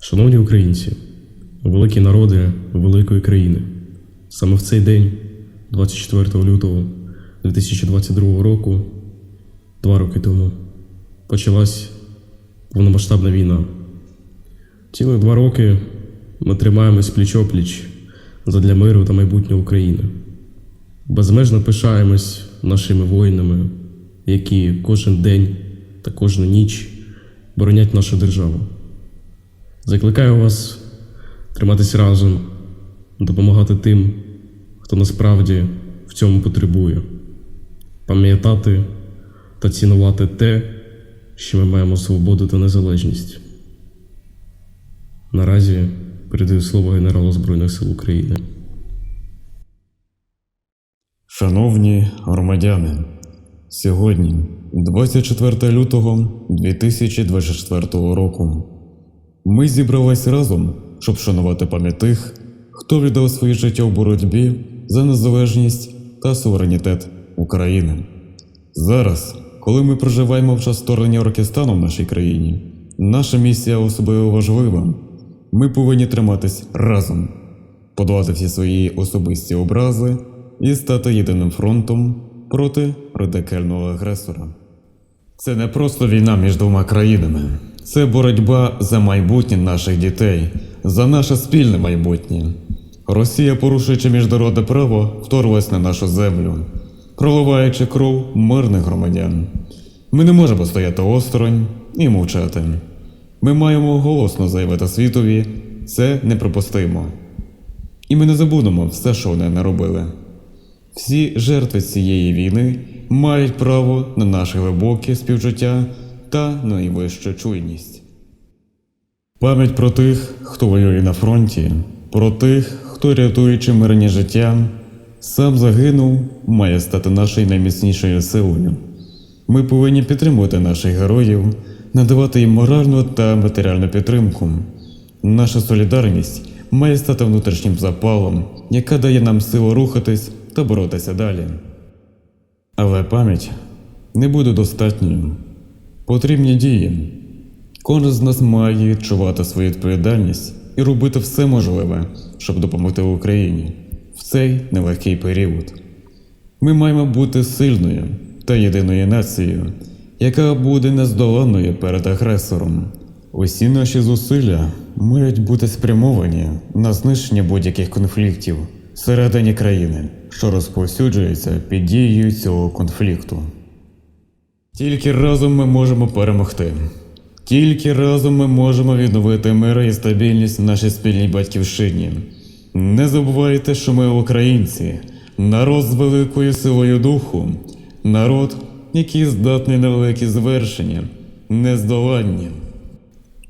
Шановні українці, великі народи великої країни, саме в цей день, 24 лютого 2022 року, два роки тому, почалась повномасштабна війна. Цілих два роки ми тримаємось пліч-опліч задля миру та майбутнього України. Безмежно пишаємось нашими воїнами, які кожен день та кожну ніч боронять нашу державу. Закликаю вас триматись разом, допомагати тим, хто насправді в цьому потребує, пам'ятати та цінувати те, що ми маємо свободу та незалежність. Наразі передаю слово генералу Збройних сил України. Шановні громадяни, сьогодні, 24 лютого 2024 року, ми зібрались разом, щоб шанувати пам'ять тих, хто віддав своє життя в боротьбі за незалежність та суверенітет України. Зараз, коли ми проживаємо в час вторгнення Оркестану в нашій країні, наша місія особливо важлива. Ми повинні триматись разом, подолати всі свої особисті образи і стати єдиним фронтом проти радикального агресора. Це не просто війна між двома країнами, це боротьба за майбутнє наших дітей, за наше спільне майбутнє. Росія, порушуючи міжнародне право, вторглась на нашу землю, проливаючи кров мирних громадян. Ми не можемо стояти осторонь і мовчати. Ми маємо голосно заявити світові, це неприпустимо. І ми не забудемо все, що вони наробили. Всі жертви цієї війни мають право на наше глибоке співчуття та найвищу чуйність. Пам'ять про тих, хто воює на фронті, про тих, хто рятуючи мирні життя, сам загинув, має стати нашою найміцнішою силою. Ми повинні підтримувати наших героїв, надавати їм моральну та матеріальну підтримку. Наша солідарність має стати внутрішнім запалом, яка дає нам силу рухатись та боротися далі. Але пам'ять не буде достатньою. Потрібні дії. Кожен з нас має відчувати свою відповідальність і робити все можливе, щоб допомогти Україні цей нелегкий період. Ми маємо бути сильною та єдиною нацією, яка буде нездоланною перед агресором. Усі наші зусилля мають бути спрямовані на знищення будь-яких конфліктів всередині країни, що розповсюджується під дією цього конфлікту. Тільки разом ми можемо перемогти. Тільки разом ми можемо відновити мир і стабільність в нашій спільній батьківщині. Не забувайте, що ми українці, народ з великою силою духу, народ, який здатний на великі звершення, нездоланні.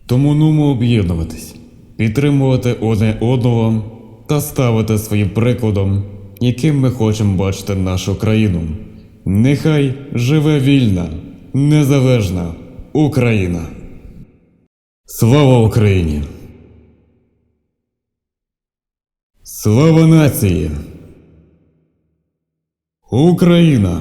Тому нумо об'єднуватись, підтримувати одне одного та ставити своїм прикладом, яким ми хочемо бачити нашу країну. Нехай живе вільна, незалежна Україна. Слава Україні! Слава нації! Україна!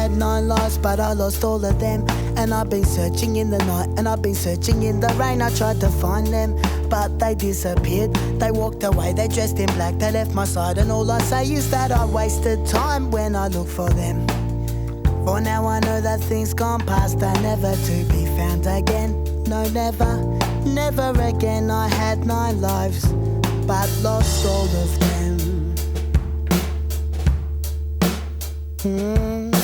Had nine lives, but I lost all of them. And I've been searching in the night, and I've been searching in the rain. I tried to find them, but they disappeared. They walked away, they dressed in black, they left my side. And all I say is that I wasted time when I look for them. For now I know that things gone past are never to be found again. No, never, never again. I had nine lives, but lost all of them. Hmm.